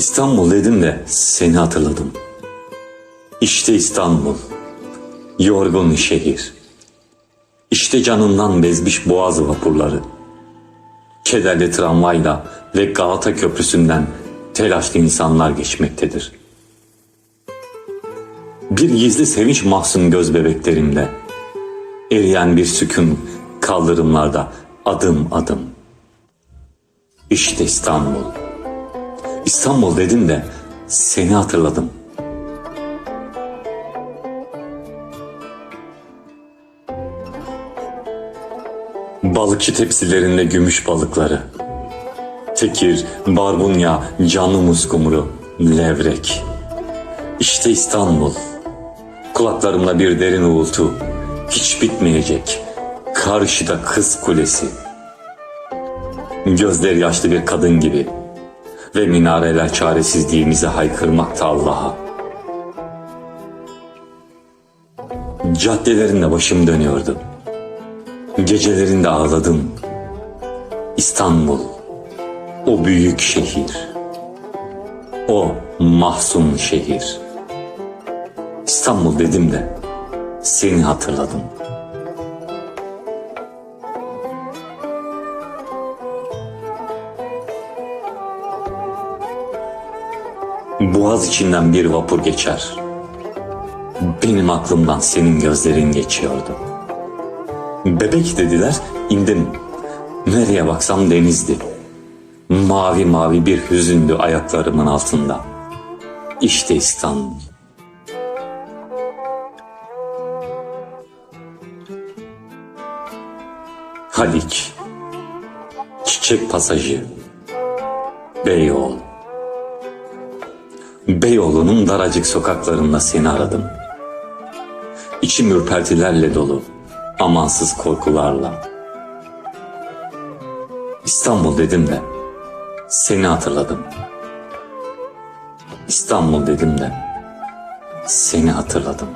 İstanbul dedim de seni hatırladım. İşte İstanbul, yorgun şehir. İşte canından bezmiş boğaz vapurları. Kederli tramvayla ve Galata Köprüsü'nden telaşlı insanlar geçmektedir. Bir gizli sevinç mahzun göz bebeklerimde. Eriyen bir sükun kaldırımlarda adım adım. İşte İstanbul. İstanbul dedim de seni hatırladım. Balıkçı tepsilerinde gümüş balıkları. Tekir, barbunya, canlı muskumru, levrek. İşte İstanbul. Kulaklarımda bir derin uğultu. Hiç bitmeyecek. Karşıda kız kulesi. Gözleri yaşlı bir kadın gibi. Ve minareler çaresizliğimize haykırmakta Allah'a. Caddelerinde başım dönüyordu. Gecelerinde ağladım. İstanbul, o büyük şehir. O mahzun şehir. İstanbul dedim de seni hatırladım. Boğaz içinden bir vapur geçer. Benim aklımdan senin gözlerin geçiyordu. Bebek dediler, indim. Nereye baksam denizdi. Mavi mavi bir hüzündü ayaklarımın altında. İşte İstanbul. Haliç, Çiçek Pasajı, Beyoğlu. Beyoğlu'nun daracık sokaklarında seni aradım. İçim ürpertilerle dolu, amansız korkularla. İstanbul dedim de seni hatırladım. İstanbul dedim de seni hatırladım.